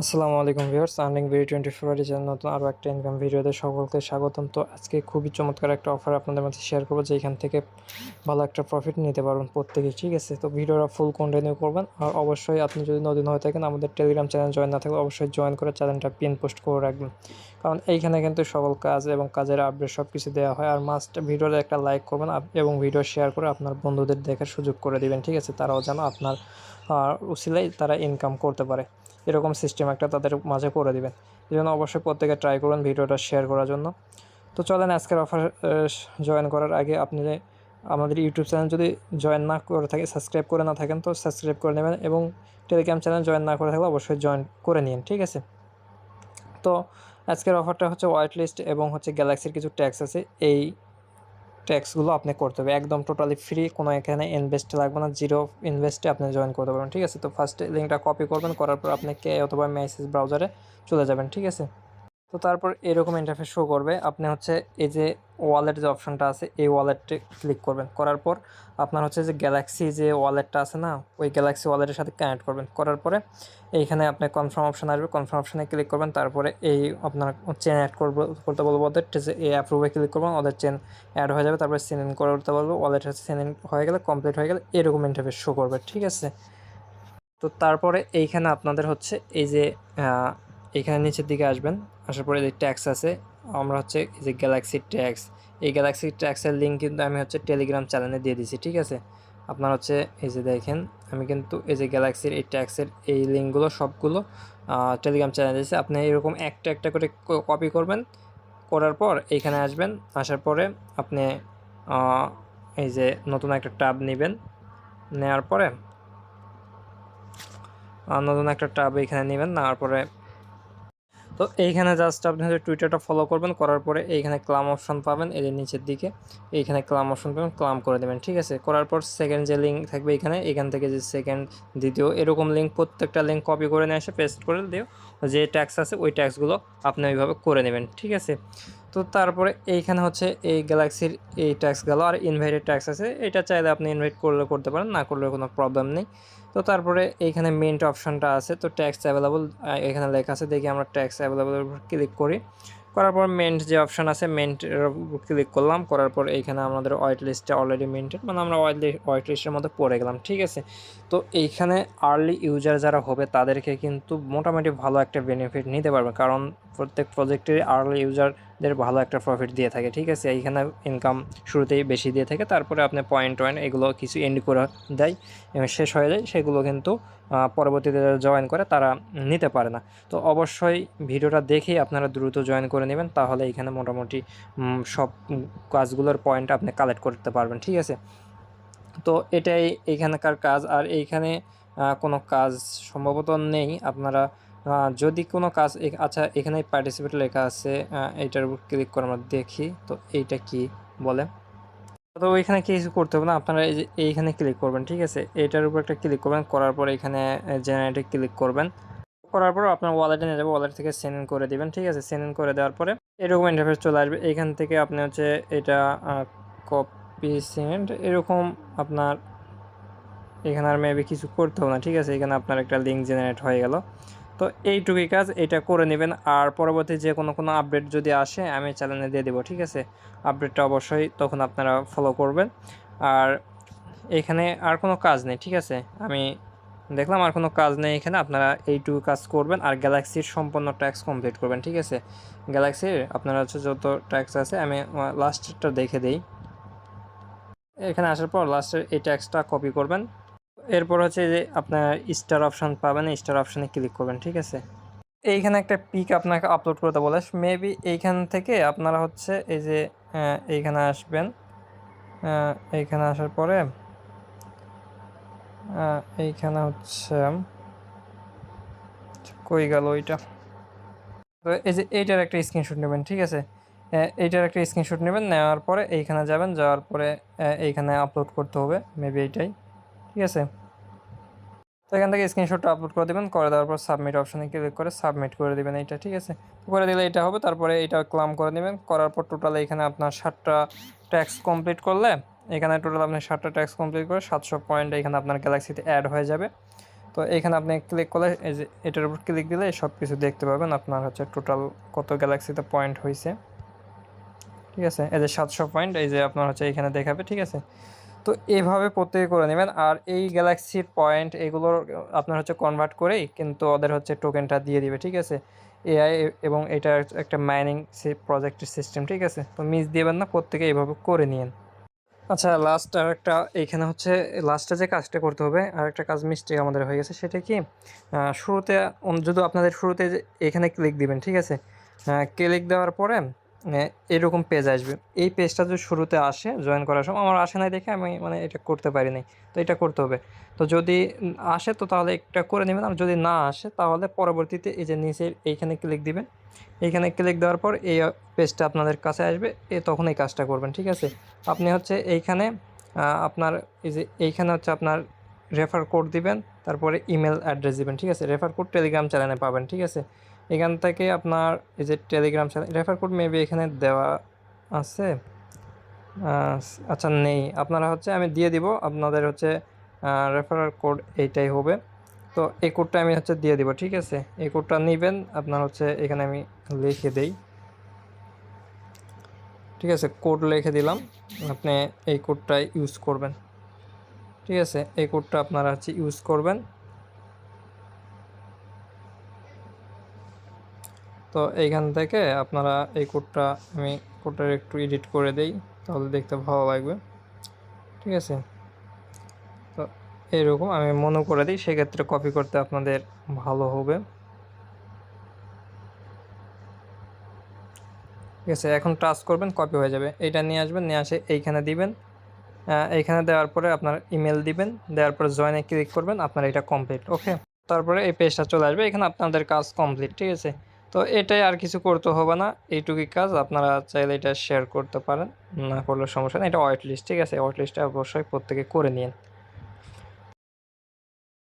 আসসালামু আলাইকুম viewers, earning video twenty February channel নতুন আরও একটা ইনকাম ভিডিওতে সকলকে স্বাগতম। তো আজকে খুবই চমৎকার একটা অফার আপনাদের মধ্যে শেয়ার করব যে এখান থেকে ভালো একটা প্রফিট নিতে পারবেন প্রত্যেকে, ঠিক আছে? তো ভিডিওটা ফুল কন্টিনিউ করবেন, আর অবশ্যই আপনি যদি নতুন হয়ে থাকেন, আমাদের টেলিগ্রাম চ্যানেল জয়েন না থাকলে অবশ্যই জয়েন করে চ্যানেলটা পিন পোস্ট করে রাখবেন। কারণ এইখানে কিন্তু সকল কাজ এবং কাজের আপডেট সব কিছু দেওয়া হয়। আর মাস্ট ভিডিওতে একটা লাইক করবেন এবং ভিডিও শেয়ার করে আপনার বন্ধুদের দেখার সুযোগ করে দিবেন ঠিক আছে? তারাও যেন আপনার আহ, উসিলাই তারা ইনকাম করতে পারে। এরকম সিস্টেম একটা তাদের মাঝে করে দিবেন। এই জন্য অবশ্যই প্রত্যেকে ট্রাই করুন ভিডিওটা শেয়ার করার জন্য। তো চলেন আজকের অফার জয়েন করার আগে আপনি আমাদের ইউটিউব চ্যানেল যদি জয়েন না করে থাকে সাবস্ক্রাইব করে না থাকেন তো সাবস্ক্রাইব করে নেবেন এবং টেলিগ্রাম চ্যানেল জয়েন না করে থাকলে অবশ্যই জয়েন করে নিন ঠিক আছে? তো আজকের অফারটা হচ্ছে হোয়াইট লিস্ট এবং হচ্ছে গ্যালাক্সির কিছু ট্যাক্স আছে। এই ট্যাক্সগুলো আপনি করতে হবে। একদম টোটালি ফ্রি কোনো এখানে ইনভেস্ট লাগবে না। জিরো ইনভেস্টে আপনি জয়েন করতে পারবেন, ঠিক আছে? তো ফার্স্টে লিঙ্কটা কপি করবেন, করার পর আপনি কে অথবা মেসেজ ব্রাউজারে চলে যাবেন, ঠিক আছে? তো তারপর এরকম ইন্টারফেস শো করবে। আপনি হচ্ছে এই যে ওয়ালেট যে অপশনটা আছে, এই ওয়ালেটে ক্লিক করবেন। করার পর আপনার হচ্ছে যে গ্যালাক্সি যে ওয়ালেটটা আছে না, ওই গ্যালাক্সি ওয়ালেটের সাথে কানেক্ট করবেন। করার পরে এইখানে আপনি কনফার্ম অপশন আসবে। কনফার্ম অপশানে ক্লিক করবেন। তারপরে এই আপনার চেন অ্যাড করব, করতে বলব ওদের এই অ্যাপ্রুভে ক্লিক করবেন। ওদের চেন অ্যাড হয়ে যাবে। তারপরে সেন ইন করতে বলব। ওয়ালেট হচ্ছে সেন ইন হয়ে গেলে কমপ্লিট হয়ে গেলে এরকম ইন্টারফেস শো করবে। ঠিক আছে? তো তারপরে এইখানে আপনাদের হচ্ছে এই যে আহ, এইখানে নিচের দিকে আসবেন আসার পরে যে ট্যাক্স আছে আমরা হচ্ছে যে গ্যালাক্সি ট্যাক্স এই গ্যালাক্সি ট্যাক্সের লিঙ্ক কিন্তু আমি হচ্ছে টেলিগ্রাম চ্যানেলে দিয়ে দিয়েছি ঠিক আছে? আপনার হচ্ছে এই যে দেখেন আমি কিন্তু এই যে গ্যালাক্সির এই ট্যাক্সের এই লিঙ্কগুলো সবগুলো টেলিগ্রাম চ্যানেলে দিয়েছি। আপনি এরকম একটা একটা করে কপি করবেন করার পর এইখানে আসবেন আসার পরে আপনি এই যে নতুন একটা ট্যাব নেবেন নেওয়ার পরে নতুন একটা ট্যাব এখানে নেবেন নেওয়ার পরে তো এইখানে জাস্ট আপনি হচ্ছে টুইটারটা ফলো করবেন, করার পরে এইখানে ক্লাম অপশন পাবেন এদের নিচের দিকে। এইখানে ক্লাম অপশন পাবেন ক্লাম করে দেবেন, ঠিক আছে? করার পর সেকেন্ড যে লিঙ্ক থাকবে এখানে এখান থেকে যে সেকেন্ড দ্বিতীয়, এরকম লিঙ্ক প্রত্যেকটা লিঙ্ক কপি করে নিয়ে এসে পেস্ট করে দিও। যে ট্যাক্স আছে, ওই ট্যাক্সগুলো আপনি ওইভাবে করে নেবেন, ঠিক আছে? তো তারপরে এইখানে হচ্ছে এই গ্যালাক্সির এই ট্যাক্স গেল। আর ইনভাইটেড ট্যাক্স আছে, এটা চাইলে আপনি ইনভাইট করলে করতে পারেন, না করলে কোনো প্রবলেম নেই। তো তারপরে এইখানে মেন্ট অপশনটা আছে, তো ট্যাক্স অ্যাভেলেবল এখানে লেখা আছে, দেখি আমরা ট্যাক্স অ্যাভেলেবলের উপর ক্লিক করি। করার পর মেন্ট যে অপশান আছে মেন্টের ক্লিক করলাম, করার পর এইখানে আমাদের ওয়াইট লিস্টে অলরেডি মেন্টেড মানে আমরা ওয়াইট ওয়াইট লিস্টের মধ্যে পড়ে গেলাম, ঠিক আছে? তো এইখানে আর্লি ইউজার যারা হবে, তাদেরকে কিন্তু মোটামুটি ভালো একটা বেনিফিট নিতে পারবে, কারণ প্রত্যেক প্রজেক্টের আর্লি ইউজারদের ভালো একটা প্রফিট দিয়ে থাকে, ঠিক আছে? এইখানে ইনকাম শুরুতেই বেশি দিয়ে থাকে, তারপরে আপনি পয়েন্ট টয়েন্ট এগুলো কিছু এন্ড করে দেয় শেষ হয়ে যায়, সেগুলো কিন্তু পরবর্তীতে জয়েন করে তারা নিতে পারে না। তো অবশ্যই ভিডিওটা দেখেই আপনারা দ্রুত জয়েন করে নেবেন, তাহলে এখানে মোটামুটি সব কাজগুলোর পয়েন্ট আপনি কালেক্ট করতে পারবেন, ঠিক আছে? তো এটাই এইখানকার কাজ, আর এইখানে কোনো কাজ সম্ভবত নেই, আপনারা যদি কোনো কাজ আচ্ছা এখানে পার্টিসিপেট লেখা আছে এইটার উপর ক্লিক করে আমরা দেখি, তো এইটা কি বলে? তো ওইখানে কিছু করতে হবে না, আপনারা এই যে এইখানে ক্লিক করবেন, ঠিক আছে? এইটার উপর একটা ক্লিক করবেন, করার পর এখানে জেনারেটে ক্লিক করবেন। করার পর আপনার ওয়ালেটে নিয়ে যাবে ওয়ালেট থেকে সেন্ড ইন করে দিবেন, ঠিক আছে? সেন্ড ইন করে দেওয়ার পরে এরকম ইন্টারফেস চলে আসবে। এখান থেকে আপনি হচ্ছে এটা কপি সেন্ড এরকম আপনার, এখানে আর মেবি কিছু করতে হবে না, ঠিক আছে? এখানে আপনার একটা লিঙ্ক জেনারেট হয়ে গেল। তো এইটুকুই কাজ, এটা করে নেবেন। আর পরবর্তী যে কোনো কোনো আপডেট যদি আসে, আমি চ্যানেলে দিয়ে দেবো, ঠিক আছে? আপডেটটা অবশ্যই তখন আপনারা ফলো করবেন। আর এখানে আর কোনো কাজ নেই, ঠিক আছে? আমি দেখলাম আর কোনো কাজ নেই এখানে, আপনারা এইটুকু কাজ করবেন। আর গ্যালাক্সির সম্পূর্ণ ট্যাক্স কমপ্লিট করবেন, ঠিক আছে? গ্যালাক্সির আপনারা হচ্ছে যত ট্যাক্স আছে, আমি লাস্টটা দেখে দেই। এখানে আসার পর লাস্টের এই ট্যাক্সটা কপি করবেন। এরপর হচ্ছে যে আপনার স্টার অপশন পাবেন স্টার অপশানে ক্লিক করবেন, ঠিক আছে? এইখানে একটা পিক আপনাকে আপলোড করতে বলে মেবি এইখান থেকে আপনারা হচ্ছে এই যে এইখানে আসবেন এইখানে আসার পরে এইখানে হচ্ছে, কই গেল ওইটা? তো এই যে এইটার একটা স্ক্রিনশট নেবেন, ঠিক আছে? এইটার একটা স্ক্রিনশট নেবেন, নেওয়ার পরে এইখানে যাবেন, যাওয়ার পরে এইখানে আপলোড করতে হবে মেবি এইটাই। ঠিক আছে? তো এখান থেকে স্ক্রিনশটটা আপলোড করে দেবেন, করে দেওয়ার পর সাবমিট অপশানে ক্লিক করে সাবমিট করে দেবেন এইটা, ঠিক আছে? করে দিলে এটা হবে, তারপরে এটা ক্লাম করে নেবেন করার পর টোটাল এখানে আপনার ষাটটা ট্যাক্স কমপ্লিট করলে, এখানে টোটাল আপনি ষাটটা ট্যাক্স কমপ্লিট করে সাতশো পয়েন্ট এখানে আপনার গ্যালাক্সিতে অ্যাড হয়ে যাবে। তো এখানে আপনি ক্লিক করলে এই যে এটার উপর ক্লিক দিলে সব কিছু দেখতে পাবেন, আপনার হচ্ছে টোটাল কত গ্যালাক্সিতে পয়েন্ট হয়েছে ঠিক আছে? এই যে সাতশো পয়েন্ট এই যে আপনার হচ্ছে এখানে দেখাবে, ঠিক আছে? তো এভাবে প্রত্যেকে করে নেবেন। আর এই গ্যালাক্সির পয়েন্ট এগুলোর আপনার হচ্ছে কনভার্ট করেই কিন্তু ওদের হচ্ছে টোকেনটা দিয়ে দিবে, ঠিক আছে? এআই এবং এটা একটা মাইনিং প্রজেক্টের সিস্টেম ঠিক আছে? তো মিস দিবেন না, প্রত্যেকে এইভাবে করে নিন আচ্ছা লাস্ট আর একটা এইখানে হচ্ছে লাস্টে যে কাজটা করতে হবে, আর একটা কাজ মিস্টেক আমাদের হয়ে গেছে, সেটা কি? শুরুতে যদি আপনাদের শুরুতে এখানে ক্লিক দিবেন, ঠিক আছে? ক্লিক দেওয়ার পরে এরকম পেজ আসবে। এই পেজটা যদি শুরুতে আসে জয়েন করার সময়, আমার আসে নাই দেখে আমি মানে এটা করতে পারি নাই তো এটা করতে হবে। তো যদি আসে, তো তাহলে একটা করে নেবেন। আর যদি না আসে, তাহলে পরবর্তীতে এই যে নিচে এইখানে ক্লিক দিবেন। এইখানে ক্লিক দেওয়ার পর এই পেজটা আপনাদের কাছে আসবে। এ তখন এই কাজটা করবেন, ঠিক আছে? আপনি হচ্ছে এইখানে আপনার এই যে এইখানে হচ্ছে আপনার রেফার কোড দিবেন। তারপরে ইমেল অ্যাড্রেস দিবেন, ঠিক আছে? রেফার কোড টেলিগ্রাম চ্যানেলে পাবেন, ঠিক আছে? এখান থেকে আপনার এই যে Telegram channel refer code maybe এখানে দেওয়া আছে। আচ্ছা নেই। আপনারা হচ্ছে আমি দিয়ে দিব। আপনাদের হচ্ছে রেফারাল কোড এইটাই হবে। তো এই কোডটা আমি হচ্ছে দিয়ে দিব, ঠিক আছে? এই কোডটা নেবেন। আপনার হচ্ছে এখানে আমি লিখে দেই। ঠিক আছে কোড লিখে দিলাম। আপনি এই কোডটা ইউজ করবেন। ঠিক আছে, এই কোডটা আপনারা হচ্ছে ইউজ করবেন। তো এইখান থেকে আপনারা এই কোডটা আমি কোডটা একটু এডিট করে দেই, তাহলে দেখতে ভালো লাগবে। ঠিক আছে? তো এরকম আমি মনে করে দিই, সেক্ষেত্রে কপি করতে আপনাদের ভালো হবে। ঠিক আছে, এখন টাচ করবেন কপি হয়ে যাবে। এইটা নিয়ে আসবেন, নিয়ে আসে এইখানে দিবেন। এইখানে দেওয়ার পরে আপনার ইমেল দিবেন, দেওয়ার পরে জয়েনে ক্লিক করবেন, আপনার এটা কমপ্লিট ওকে তারপরে এই পেজটা চলে আসবে, এখানে আপনাদের কাজ কমপ্লিট ঠিক আছে? তো এটাই আর কিছু করতে হবে না। এইটুকুই কাজ, আপনারা চাইলে এটা শেয়ার করতে পারেন। না করলে সমস্যা নেই, এটা ওয়াইট লিস্ট ঠিক আছে? ওয়াইট লিস্টটা অবশ্যই প্রত্যেকে করে নিন